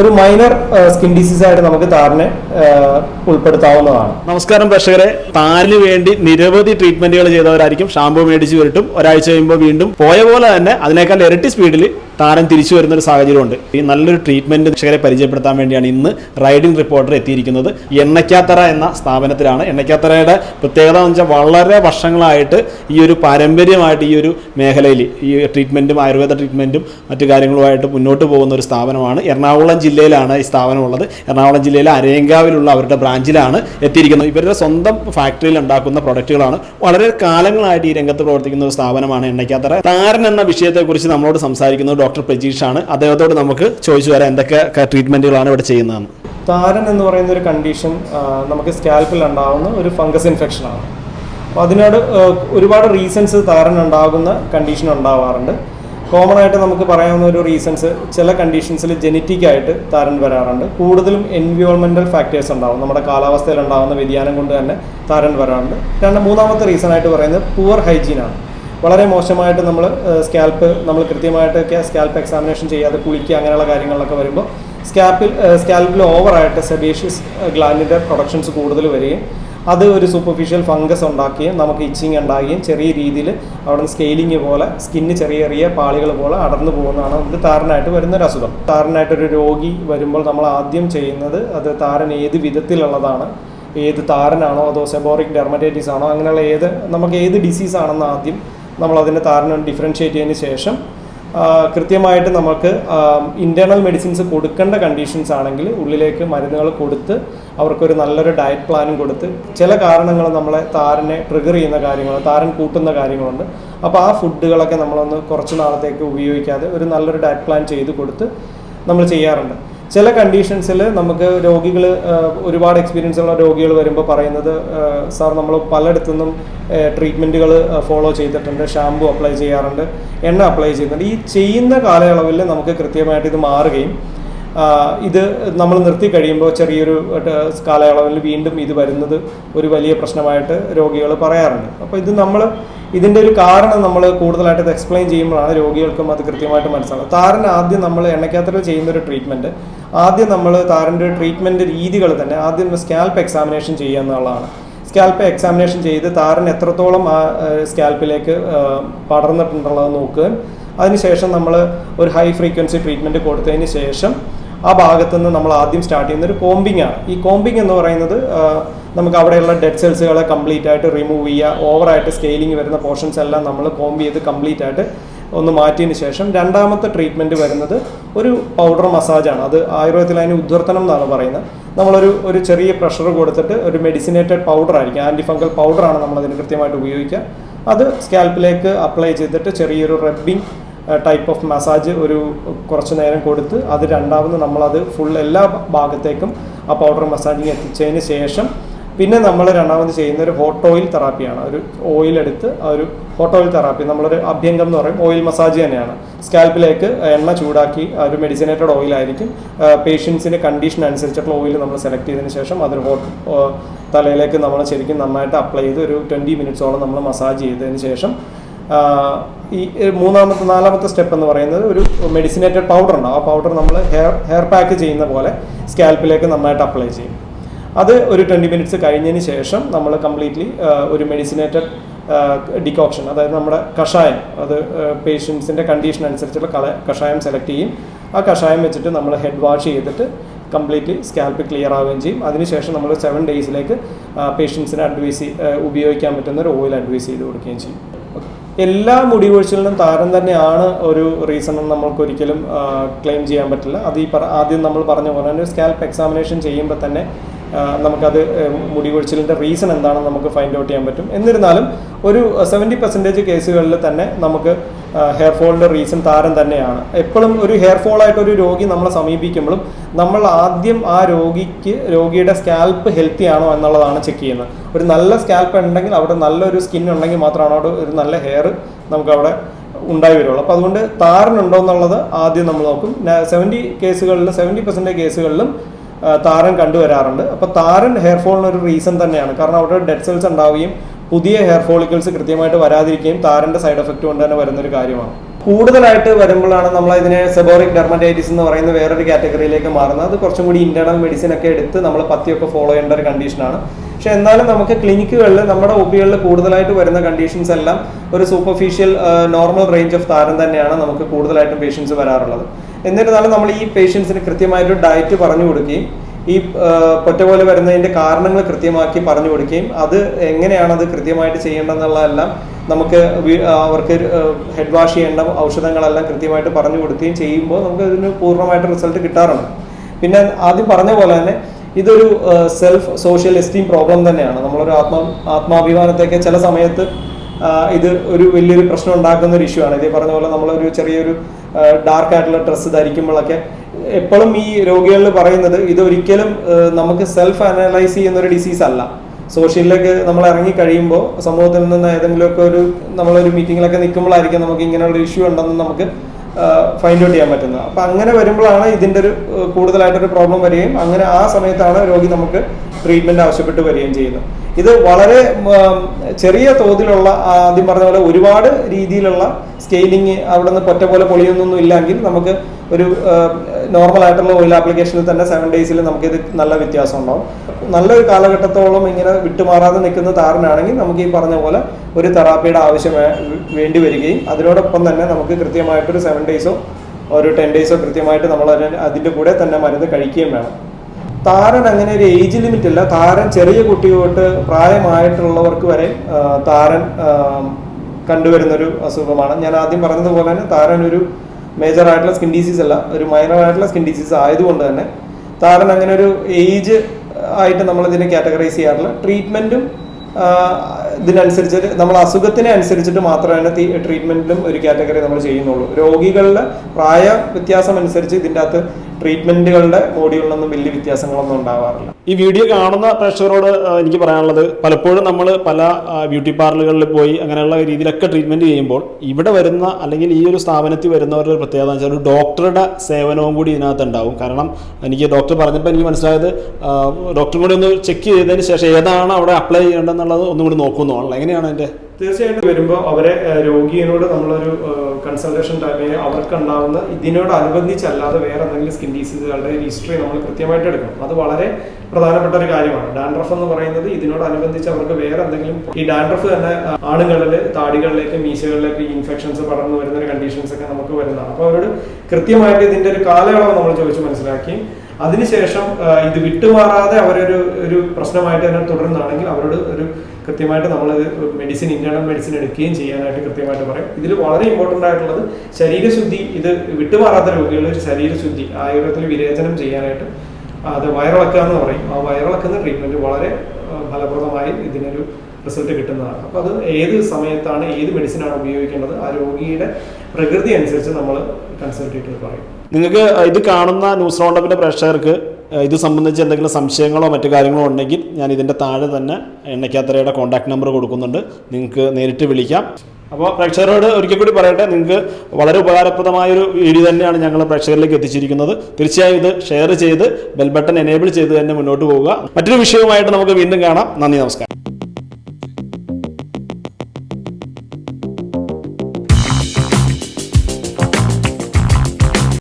ഒരു minor skin disease ആയിട്ട് നമുക്ക് താരനെ ഉൾപ്പെടുത്താവുന്നതാണ്. നമസ്കാരം പ്രേക്ഷകരെ. താരന് വേണ്ടി നിരവധി ട്രീറ്റ്മെന്റുകൾ ചെയ്തവരായിരിക്കും. ഷാമ്പു മേടിച്ച് വരട്ടും. ഒരാഴ്ച കഴിയുമ്പോൾ വീണ്ടും പോയ പോലെ തന്നെ അതിനേക്കാൾ ഇരട്ടി സ്പീഡിൽ താരൻ തിരിച്ചു വരുന്ന ഒരു സാഹചര്യമുണ്ട്. ഈ നല്ലൊരു ട്രീറ്റ്മെന്റ് പ്രേക്ഷകരെ പരിചയപ്പെടുത്താൻ വേണ്ടിയാണ് ഇന്ന് റൈഡിംഗ് റിപ്പോർട്ടർ എത്തിയിരിക്കുന്നത്. എണ്ണയ്ക്കാത്തറ എന്ന സ്ഥാപനത്തിലാണ്. എണ്ണയ്ക്കാത്തറയുടെ പ്രത്യേകത എന്ന് വെച്ചാൽ വളരെ വർഷങ്ങളായിട്ട് ഈ ഒരു പാരമ്പര്യമായിട്ട് ഈ ഒരു മേഖലയിൽ ഈ ട്രീറ്റ്മെന്റും ആയുർവേദ ട്രീറ്റ്മെന്റും മറ്റു കാര്യങ്ങളുമായിട്ട് മുന്നോട്ട് പോകുന്ന ഒരു സ്ഥാപനമാണ്. എറണാകുളം ജില്ലയിലാണ് ഈ സ്ഥാപനമുള്ളത്. എറണാകുളം ജില്ലയിലെ അരയങ്കാവിലുള്ള അവരുടെ ബ്രാഞ്ചിലാണ് എത്തിയിരിക്കുന്നത്. ഇവരുടെ സ്വന്തം ഫാക്ടറിയിൽ ഉണ്ടാക്കുന്ന പ്രൊഡക്റ്റുകളാണ് വളരെ കാലങ്ങളായിട്ട് ഈ രംഗത്ത് പ്രവർത്തിക്കുന്ന ഒരു സ്ഥാപനമാണ് എണ്ണയ്ക്കാത്തറ. താരൻ എന്ന വിഷയത്തെക്കുറിച്ച് നമ്മളോട് സംസാരിക്കുന്നത് ഡോക്ടർ പ്രജീഷാണ്. അദ്ദേഹത്തോട് നമുക്ക് ചോദിച്ചു വരാം എന്തൊക്കെ ട്രീറ്റ്മെന്റുകളാണ് ഇവിടെ ചെയ്യുന്നതെന്ന്. താരൻ എന്ന് പറയുന്ന ഒരു കണ്ടീഷൻ നമുക്ക് സ്കാൽപ്പിൽ ഉണ്ടാകുന്ന ഒരു ഫംഗസ് ഇൻഫെക്ഷനാണ്. അപ്പോൾ അതിനോട് ഒരുപാട് റീസൺസ് താരൻ ഉണ്ടാകുന്ന കണ്ടീഷൻ ഉണ്ടാവാറുണ്ട്. കോമൺ ആയിട്ട് നമുക്ക് പറയാവുന്ന ഒരു റീസൺസ് ചില കണ്ടീഷൻസിൽ ജനറ്റിക് ആയിട്ട് താരൻ വരാറുണ്ട്. കൂടുതലും എൻവിയോൺമെന്റൽ ഫാക്ടേഴ്സ് ഉണ്ടാവും. നമ്മുടെ കാലാവസ്ഥയിൽ ഉണ്ടാകുന്ന വ്യതിയാനം കൊണ്ട് തന്നെ താരൻ വരാറുണ്ട്. രണ്ട് മൂന്നാമത്തെ റീസൺ ആയിട്ട് പറയുന്നത് പുവർ ആണ്. വളരെ മോശമായിട്ട് നമ്മൾ സ്കാൽപ്പ് നമ്മൾ കൃത്യമായിട്ട് സ്കാൽപ്പ് എക്സാമിനേഷൻ ചെയ്യാതെ കുളിക്കുക അങ്ങനെയുള്ള കാര്യങ്ങളിലൊക്കെ വരുമ്പോൾ സ്കാൽപ്പിൽ സ്കാൽപ്പിൽ ഓവറായിട്ട് സെബേഷ്യസ് ഗ്ലാൻഡിന്റെ പ്രൊഡക്ഷൻസ് കൂടുതൽ വരികയും അത് ഒരു സൂപ്പർഫിഷ്യൽ ഫംഗസ് ഉണ്ടാക്കുകയും നമുക്ക് ഇച്ചിങ് ഉണ്ടാകുകയും ചെറിയ രീതിയിൽ അവിടെ നിന്ന് സ്കെയിലിംഗ് പോലെ സ്കിന്ന് ചെറിയ ചെറിയ പാളികൾ പോലെ അടർന്നു പോകുന്നതാണ് നമുക്ക് താരനായിട്ട് വരുന്ന ഒരു അസുഖം. താരനായിട്ടൊരു രോഗി വരുമ്പോൾ നമ്മൾ ആദ്യം ചെയ്യുന്നത് അത് താരൻ ഏത് വിധത്തിലുള്ളതാണ് ഏത് താരനാണോ അതോ സെബോറിക് ഡെർമറ്റൈറ്റിസ് ആണോ അങ്ങനെയുള്ള ഏത് നമുക്ക് ഏത് ഡിസീസ് ആണെന്ന് ആദ്യം നമ്മൾ അതിന്റെ താരനം ഡിഫറൻഷ്യേറ്റ് ചെയ്തതിന് ശേഷം കൃത്യമായിട്ട് നമുക്ക് ഇന്റേർണൽ മെഡിസിൻസ് കൊടുക്കേണ്ട കണ്ടീഷൻസ് ആണെങ്കിൽ ഉള്ളിലേക്ക് മരുന്നുകൾ കൊടുത്ത് അവർക്കൊരു നല്ലൊരു ഡയറ്റ് പ്ലാനും കൊടുത്ത് ചില കാരണങ്ങൾ നമ്മളെ താരനെ ട്രിഗർ ചെയ്യുന്ന കാര്യങ്ങൾ താരൻ കൂട്ടുന്ന കാര്യങ്ങളുണ്ട്. അപ്പോൾ ആ ഫുഡുകളൊക്കെ നമ്മളൊന്ന് കുറച്ച് നാളത്തേക്ക് ഉപയോഗിക്കാതെ ഒരു നല്ലൊരു ഡയറ്റ് പ്ലാൻ ചെയ്ത് കൊടുത്ത് നമ്മൾ ചെയ്യാറുണ്ട്. ചില കണ്ടീഷൻസിൽ നമുക്ക് രോഗികൾ ഒരുപാട് എക്സ്പീരിയൻസ് ഉള്ള രോഗികൾ വരുമ്പോൾ പറയുന്നത് സാർ നമ്മൾ പലയിടത്തുനിന്നും ട്രീറ്റ്മെന്റുകൾ ഫോളോ ചെയ്തിട്ടുണ്ട്. ഷാമ്പു അപ്ലൈ ചെയ്യാറുണ്ട്. എണ്ണ അപ്ലൈ ചെയ്യുന്നുണ്ട്. ഈ ചെയ്യുന്ന കാലയളവിൽ നമുക്ക് കൃത്യമായിട്ട് ഇത് മാറുകയും ഇത് നമ്മൾ നിർത്തി കഴിയുമ്പോൾ ചെറിയൊരു കാലയളവിൽ വീണ്ടും ഇത് വരുന്നത് ഒരു വലിയ പ്രശ്നമായിട്ട് രോഗികൾ പറയാറുണ്ട്. അപ്പോൾ ഇത് നമ്മൾ ഇതിന്റെ ഒരു കാരണം നമ്മൾ കൂടുതലായിട്ട് ഇത് എക്സ്പ്ലെയിൻ ചെയ്യുമ്പോഴാണ് രോഗികൾക്കും അത് കൃത്യമായിട്ട് മനസ്സിലാവുക താരന് ആദ്യം നമ്മൾ എണ്ണയ്ക്കകത്തിൽ ചെയ്യുന്ന ഒരു ട്രീറ്റ്മെന്റ് ആദ്യം നമ്മൾ താരന്റെ ട്രീറ്റ്മെന്റ് രീതികൾ തന്നെ ആദ്യം സ്കാൽപ്പ് എക്സാമിനേഷൻ ചെയ്യുക എന്നുള്ളതാണ്. സ്കാൽപ്പ് എക്സാമിനേഷൻ ചെയ്ത് താരൻ എത്രത്തോളം ആ സ്കാൽപ്പിലേക്ക് പടർന്നിട്ടുണ്ടുള്ളത് നോക്കുകയും അതിനുശേഷം നമ്മൾ ഒരു ഹൈ ഫ്രീക്വൻസി ട്രീറ്റ്മെന്റ് കൊടുത്തതിന് ശേഷം ആ ഭാഗത്ത് നിന്ന് നമ്മൾ ആദ്യം സ്റ്റാർട്ട് ചെയ്യുന്ന ഒരു കോമ്പിംഗ് ആണ്. ഈ കോമ്പിംഗ് എന്ന് പറയുന്നത് നമുക്ക് അവിടെയുള്ള ഡെഡ് സെൽസുകളെ കംപ്ലീറ്റ് ആയിട്ട് റിമൂവ് ചെയ്യുക ഓവറായിട്ട് സ്കെയിലിംഗ് വരുന്ന പോർഷൻസ് എല്ലാം നമ്മൾ കോമ്പ് ചെയ്ത് കംപ്ലീറ്റ് ആയിട്ട് ഒന്ന് മാറ്റിയതിന് ശേഷം രണ്ടാമത്തെ ട്രീറ്റ്മെന്റ് വരുന്നത് ഒരു പൗഡർ മസാജാണ് അത് ആയുർവേദത്തിൽ അതിന് ഉദ്വർത്തനം എന്നാണ് പറയുന്നത്. നമ്മളൊരു ഒരു ചെറിയ പ്രഷർ കൊടുത്തിട്ട് ഒരു മെഡിസിനേറ്റഡ് പൗഡർ ആയിരിക്കും. ആന്റി ഫംഗൽ പൗഡറാണ് നമ്മളതിന് കൃത്യമായിട്ട് ഉപയോഗിക്കുക. അത് സ്കാൽപ്പിലേക്ക് അപ്ലൈ ചെയ്തിട്ട് ചെറിയൊരു റബ്ബിങ് ടൈപ്പ് ഓഫ് മസാജ് ഒരു കുറച്ച് നേരം കൊടുത്ത് അത് രണ്ടാമത് നമ്മളത് ഫുൾ എല്ലാ ഭാഗത്തേക്കും ആ പൗഡർ മസാജിങ് എത്തിച്ചതിന് ശേഷം പിന്നെ നമ്മൾ രണ്ടാമത് ചെയ്യുന്ന ഒരു ഹോട്ട് ഓയിൽ തെറാപ്പിയാണ് ഒരു ഓയിൽ എടുത്ത് ആ ഒരു ഹോട്ട് ഓയിൽ തെറാപ്പി നമ്മളൊരു അഭ്യംഗം എന്ന് പറയും ഓയിൽ മസാജ് തന്നെയാണ്. സ്കാൽപ്പിലേക്ക് എണ്ണ ചൂടാക്കി ഒരു മെഡിസിനേറ്റഡ് ഓയിലായിരിക്കും പേഷ്യൻസിന്റെ കണ്ടീഷൻ അനുസരിച്ചിട്ടുള്ള ഓയിൽ നമ്മൾ സെലക്ട് ചെയ്തതിന് ശേഷം അതൊരു ഹോട്ട് തലയിലേക്ക് നമ്മൾ ശരിക്കും നന്നായിട്ട് അപ്ലൈ ചെയ്ത് ഒരു ട്വന്റി മിനിറ്റ്സോളം നമ്മൾ മസാജ് ചെയ്തതിന് ശേഷം ഈ മൂന്നാമത്തെ നാലാമത്തെ സ്റ്റെപ്പ് എന്ന് പറയുന്നത് ഒരു മെഡിസിനേറ്റഡ് പൗഡർ ഉണ്ടാവും ആ പൗഡർ നമ്മൾ ഹെയർ ഹെയർ പാക്ക് ചെയ്യുന്ന പോലെ സ്കാൽപ്പിലേക്ക് നന്നായിട്ട് അപ്ലൈ ചെയ്യും. അത് ഒരു ട്വന്റി മിനിറ്റ്സ് കഴിഞ്ഞതിന് ശേഷം നമ്മൾ കംപ്ലീറ്റ്ലി ഒരു മെഡിസിനേറ്റഡ് ഡിക്കോക്ഷൻ അതായത് നമ്മുടെ കഷായം അത് പേഷ്യൻസിന്റെ കണ്ടീഷൻ അനുസരിച്ചുള്ള കഷായം സെലക്ട് ചെയ്യും. ആ കഷായം വെച്ചിട്ട് നമ്മൾ ഹെഡ് വാഷ് ചെയ്തിട്ട് കംപ്ലീറ്റ്ലി സ്കാൽപ്പ് ക്ലിയർ ആവുകയും ചെയ്യും. അതിനുശേഷം നമ്മൾ സെവൻ ഡേയ്സിലേക്ക് പേഷ്യൻസിന് അഡ്വൈസ് ഉപയോഗിക്കാൻ പറ്റുന്ന ഒരു ഓയിൽ അഡ്വൈസ് ചെയ്ത് കൊടുക്കുകയും ചെയ്യും. എല്ലാ മുടി താരം തന്നെയാണ് ഒരു റീസൺ എന്ന് നമ്മൾക്ക് ഒരിക്കലും ക്ലെയിം ചെയ്യാൻ പറ്റില്ല. അത് ഈ ആദ്യം നമ്മൾ പറഞ്ഞ പോലെ തന്നെ സ്കാൽപ്പ് എക്സാമിനേഷൻ ചെയ്യുമ്പോൾ തന്നെ നമുക്കത് മുടി റീസൺ എന്താണെന്ന് നമുക്ക് ഫൈൻഡ് ഔട്ട് ചെയ്യാൻ പറ്റും. എന്നിരുന്നാലും ഒരു സെവന്റി പെർസെന്റേജ് കേസുകളിൽ തന്നെ നമുക്ക് ഹെയർ ഫോളിന്റെ റീസൺ താരം തന്നെയാണ്. എപ്പോഴും ഒരു ഹെയർ ഫോളായിട്ട് ഒരു രോഗി നമ്മളെ സമീപിക്കുമ്പോഴും നമ്മൾ ആദ്യം ആ രോഗിക്ക് രോഗിയുടെ സ്കാൽപ്പ് ഹെൽത്തി ആണോ എന്നുള്ളതാണ് ചെക്ക് ചെയ്യുന്നത്. ഒരു നല്ല സ്കാൽപ്പ് ഉണ്ടെങ്കിൽ അവിടെ നല്ലൊരു സ്കിൻ ഉണ്ടെങ്കിൽ മാത്രമാണ് അവിടെ ഒരു നല്ല ഹെയർ നമുക്കവിടെ ഉണ്ടായി വരുള്ളൂ. അപ്പോൾ അതുകൊണ്ട് താരനുണ്ടോ എന്നുള്ളത് ആദ്യം നമ്മൾ നോക്കും. സെവന്റി കേസുകളിൽ സെവന്റി പെർസെന്റേജ് കേസുകളിലും താരൻ കണ്ടുവരാറുണ്ട്. അപ്പോൾ താരൻ ഹെയർ ഒരു റീസൺ തന്നെയാണ്. കാരണം അവിടെ ഡെഡ് സെൽസ് ഉണ്ടാവുകയും പുതിയ ഹെയർ ഫോളിക്കിൾസ് കൃത്യമായിട്ട് വരാതിരിക്കുകയും താരന്റെ സൈഡ് എഫക്റ്റ് കൊണ്ട് തന്നെ വരുന്നൊരു കാര്യമാണ്. കൂടുതലായിട്ട് വരുമ്പോഴാണ് നമ്മൾ ഇതിനെ സെബോറിക് ഡെർമറ്റൈറ്റിസ് എന്ന് പറയുന്ന വേറൊരു കാറ്റഗറിയിലേക്ക് മാറുന്നത്. അത് കുറച്ചും കൂടി ഇന്റേണൽ മെഡിസിൻ ഒക്കെ എടുത്ത് നമ്മൾ പത്തിയൊക്കെ ഫോളോ ചെയ്യേണ്ട ഒരു കണ്ടീഷനാണ് പക്ഷെ എന്നാലും നമുക്ക് ക്ലിനിക്കുകളിൽ നമ്മുടെ ഒപികളിൽ കൂടുതലായിട്ട് വരുന്ന കണ്ടീഷൻസ് എല്ലാം ഒരു സൂപ്പർഫിഷ്യൽ നോർമൽ റേഞ്ച് ഓഫ് താരം തന്നെയാണ് നമുക്ക് കൂടുതലായിട്ടും പേഷ്യൻസ് വരാറുള്ളത്. എന്നിരുന്നാലും നമ്മൾ ഈ പേഷ്യൻസിന് കൃത്യമായിട്ട് ഡയറ്റ് പറഞ്ഞു കൊടുക്കുകയും ഈ പൊറ്റ പോലെ വരുന്നതിന്റെ കാരണങ്ങൾ കൃത്യമാക്കി പറഞ്ഞു കൊടുക്കുകയും അത് എങ്ങനെയാണ് അത് കൃത്യമായിട്ട് ചെയ്യേണ്ടതെന്നുള്ളതെല്ലാം നമുക്ക് അവർക്ക് ഹെഡ് വാഷ് ചെയ്യേണ്ട ഔഷധങ്ങളെല്ലാം കൃത്യമായിട്ട് പറഞ്ഞു കൊടുക്കുകയും ചെയ്യുമ്പോൾ നമുക്ക് ഇതിന് പൂർണമായിട്ട് റിസൾട്ട് കിട്ടാറുണ്ട്. പിന്നെ ആദ്യം പറഞ്ഞ പോലെ തന്നെ ഇതൊരു സെൽഫ് സോഷ്യൽ എസ്റ്റീം പ്രോബ്ലം തന്നെയാണ്. നമ്മളൊരു ആത്മാ ആത്മാഭിമാനത്തെയൊക്കെ ചില സമയത്ത് ഇത് ഒരു വലിയൊരു പ്രശ്നം ഉണ്ടാക്കുന്ന ഒരു ഇഷ്യൂ ആണ്. ഇതേ പറഞ്ഞ പോലെ നമ്മളൊരു ചെറിയൊരു ഡാർക്ക് ആയിട്ടുള്ള ഡ്രസ്സ് ധരിക്കുമ്പോഴൊക്കെ എപ്പോഴും ഈ രോഗികളിൽ പറയുന്നത് ഇതൊരിക്കലും നമുക്ക് സെൽഫ് അനലൈസ് ചെയ്യുന്ന ഒരു ഡിസീസ് അല്ല. സോഷ്യലിലേക്ക് നമ്മൾ ഇറങ്ങി കഴിയുമ്പോൾ സമൂഹത്തിൽ നിന്ന് ഏതെങ്കിലുമൊക്കെ ഒരു നമ്മളൊരു മീറ്റിങ്ങിലൊക്കെ നിൽക്കുമ്പോഴായിരിക്കും നമുക്ക് ഇങ്ങനെയുള്ള ഇഷ്യൂ ഉണ്ടെന്ന് നമുക്ക് ഫൈൻഡ് ഔട്ട് ചെയ്യാൻ പറ്റുന്നത്. അപ്പം അങ്ങനെ വരുമ്പോഴാണ് ഇതിന്റെ ഒരു കൂടുതലായിട്ടൊരു പ്രോബ്ലം വരികയും അങ്ങനെ ആ സമയത്താണ് രോഗി നമുക്ക് ട്രീറ്റ്മെന്റ് ആവശ്യപ്പെട്ട് വരികയും ചെയ്യുന്നു. ഇത് വളരെ ചെറിയ തോതിലുള്ള ആദ്യം പറഞ്ഞ പോലെ ഒരുപാട് രീതിയിലുള്ള സ്കെയിലിംഗ് അവിടെ നിന്ന് പൊറ്റ പോലെ പൊളിയൊന്നും ഇല്ലെങ്കിൽ നമുക്ക് ഒരു നോർമൽ ആയിട്ടുള്ള ഓയിൽ ആപ്ലിക്കേഷനിൽ തന്നെ സെവൻ ഡേയ്സിൽ നമുക്കിത് നല്ല വ്യത്യാസം ഉണ്ടാവും. നല്ലൊരു കാലഘട്ടത്തോളം ഇങ്ങനെ വിട്ടുമാറാതെ നിൽക്കുന്ന താരനാണെങ്കിൽ നമുക്ക് ഈ പറഞ്ഞ പോലെ ഒരു തെറാപ്പിയുടെ ആവശ്യം വേണ്ടി വരികയും അതിനോടൊപ്പം തന്നെ നമുക്ക് കൃത്യമായിട്ടൊരു സെവൻ ഡേയ്സോ ഒരു ടെൻ ഡേയ്സോ കൃത്യമായിട്ട് നമ്മൾ അതിന്റെ കൂടെ തന്നെ മരുന്ന് കഴിക്കുകയും വേണം. താരൻ അങ്ങനെ ഒരു ഏജ് ലിമിറ്റ് അല്ല താരൻ ചെറിയ കുട്ടി തൊട്ട് പ്രായമായിട്ടുള്ളവർക്ക് വരെ താരൻ കണ്ടുവരുന്നൊരു അസുഖമാണ്. ഞാൻ ആദ്യം പറഞ്ഞതുപോലെ തന്നെ താരൻ ഒരു മേജർ ആയിട്ടുള്ള സ്കിൻ ഡിസീസ് അല്ല ഒരു മൈനർ ആയിട്ടുള്ള സ്കിൻ ഡിസീസ് ആയതുകൊണ്ട് തന്നെ താരൻ അങ്ങനെ ഒരു ഏജ് ആയിട്ട് നമ്മൾ ഇതിനെ കാറ്റഗറൈസ് ചെയ്യാറില്ല ട്രീറ്റ്മെന്റും ഇതിനനുസരിച്ചിട്ട് നമ്മൾ അസുഖത്തിനെ അനുസരിച്ചിട്ട് മാത്രമാണ് ട്രീറ്റ്മെന്റിലും ഒരു കാറ്റഗറി നമ്മൾ ചെയ്യുന്നുള്ളൂ. രോഗികളുടെ പ്രായ വ്യത്യാസം അനുസരിച്ച് ഇതിന്റെ അകത്ത് ട്രീറ്റ്മെന്റുകളുടെ മോഡ്യൂളിലൊന്നും വലിയ വ്യത്യാസങ്ങളൊന്നും ഉണ്ടാവാറില്ല. ഈ വീഡിയോ കാണുന്ന പ്രേക്ഷകരോട് എനിക്ക് പറയാനുള്ളത് പലപ്പോഴും നമ്മൾ പല ബ്യൂട്ടി പാർലറുകളിൽ പോയി അങ്ങനെയുള്ള രീതിയിലൊക്കെ ട്രീറ്റ്മെന്റ് ചെയ്യുമ്പോൾ ഇവിടെ വരുന്ന അല്ലെങ്കിൽ ഈ ഒരു സ്ഥാപനത്തിൽ വരുന്നവരുടെ ഒരു പ്രത്യേകത എന്ന് വെച്ചാൽ ഒരു ഡോക്ടറുടെ സേവനവും കൂടി ഇതിനകത്ത് ഉണ്ടാവും. കാരണം എനിക്ക് ഡോക്ടർ പറഞ്ഞപ്പോൾ എനിക്ക് മനസ്സിലായത് ഡോക്ടറും കൂടി ഒന്ന് ചെക്ക് ചെയ്തതിന് ശേഷം ഏതാണ് അവിടെ അപ്ലൈ ചെയ്യേണ്ടതെന്നുള്ളത് ഒന്നും കൂടി ആണല്ലോ എങ്ങനെയാണ് അതിന്റെ തീർച്ചയായിട്ടും വരുമ്പോൾ അവരെ രോഗിയോട് നമ്മളൊരു കൺസൾട്ടേഷൻ ടൈമിൽ അവർക്ക് ഉണ്ടാവുന്ന ഇതിനോടനുബന്ധിച്ചല്ലാതെ വേറെ എന്തെങ്കിലും സ്കിൻ ഡിസീസുകളുടെ ഹിസ്റ്ററി നമ്മൾ കൃത്യമായിട്ട് എടുക്കണം. അത് വളരെ പ്രധാനപ്പെട്ട ഒരു കാര്യമാണ്. ഡാൻഡ്രഫ് എന്ന് പറയുന്നത് ഇതിനോടനുബന്ധിച്ച് അവർക്ക് വേറെ എന്തെങ്കിലും ഈ ഡാൻഡ്രഫ് തന്നെ ആണുങ്ങളിൽ താടികളിലേക്ക് മീശകളിലേക്ക് ഇൻഫെക്ഷൻസ് പടർന്നു വരുന്ന ഒരു കണ്ടീഷൻസ് ഒക്കെ നമുക്ക് വരുന്നതാണ്. അപ്പോൾ അവരോട് കൃത്യമായിട്ട് ഇതിന്റെ ഒരു കാലയളവ് നമ്മൾ ചോദിച്ച് മനസ്സിലാക്കി. അതിനുശേഷം ഇത് വിട്ടുമാറാതെ അവരൊരു ഒരു പ്രശ്നമായിട്ട് തന്നെ തുടരുന്നതാണെങ്കിൽ അവരോട് ഒരു കൃത്യമായിട്ട് നമ്മൾ മെഡിസിൻ ഇന്റേണൽ മെഡിസിൻ എടുക്കുകയും ചെയ്യാനായിട്ട് കൃത്യമായിട്ട് പറയും. ഇതിൽ വളരെ ഇമ്പോർട്ടന്റ് ആയിട്ടുള്ളത് ശരീരശുദ്ധി ഇത് വിട്ടുമാറാത്ത രോഗികളുടെ ശരീരശുദ്ധി ആയുർവേദത്തിൽ വിരേചനം ചെയ്യാനായിട്ട് അത് വയറിളക്കുക എന്ന് പറയും. ആ വയറിളക്കുന്ന ട്രീറ്റ്മെന്റ് വളരെ ഫലപ്രദമായി ഇതിനൊരു റിസൾട്ട് കിട്ടുന്നതാണ്. അപ്പോൾ അത് ഏത് സമയത്താണ് ഏത് മെഡിസിനാണ് ഉപയോഗിക്കേണ്ടത് ആ രോഗിയുടെ പ്രകൃതി അനുസരിച്ച് നമ്മൾ കൺസൾട്ട് ചെയ്തിട്ട് പറയും. നിങ്ങൾക്ക് ഇത് കാണുന്ന ന്യൂസ് റൗണ്ടപ്പിന്റെ പ്രേക്ഷകർക്ക് ഇത് സംബന്ധിച്ച് എന്തെങ്കിലും സംശയങ്ങളോ മറ്റു കാര്യങ്ങളോ ഉണ്ടെങ്കിൽ ഞാൻ ഇതിന്റെ താഴെ തന്നെ എണ്ണയ്ക്കാത്തരയുടെ കോൺടാക്ട് നമ്പർ കൊടുക്കുന്നുണ്ട്. നിങ്ങൾക്ക് നേരിട്ട് വിളിക്കാം. അപ്പോൾ പ്രേക്ഷകരോട് ഒരിക്കൽ കൂടി പറയട്ടെ നിങ്ങൾക്ക് വളരെ ഉപകാരപ്രദമായൊരു വീഡിയോ തന്നെയാണ് ഞങ്ങൾ പ്രേക്ഷകരിലേക്ക് എത്തിച്ചിരിക്കുന്നത്. തീർച്ചയായും ഇത് ഷെയർ ചെയ്ത് ബെൽ ബട്ടൺ എനേബിൾ ചെയ്ത് തന്നെ മുന്നോട്ട് പോവുക. മറ്റൊരു വിഷയവുമായിട്ട് നമുക്ക് വീണ്ടും കാണാം. നന്ദി നമസ്കാരം.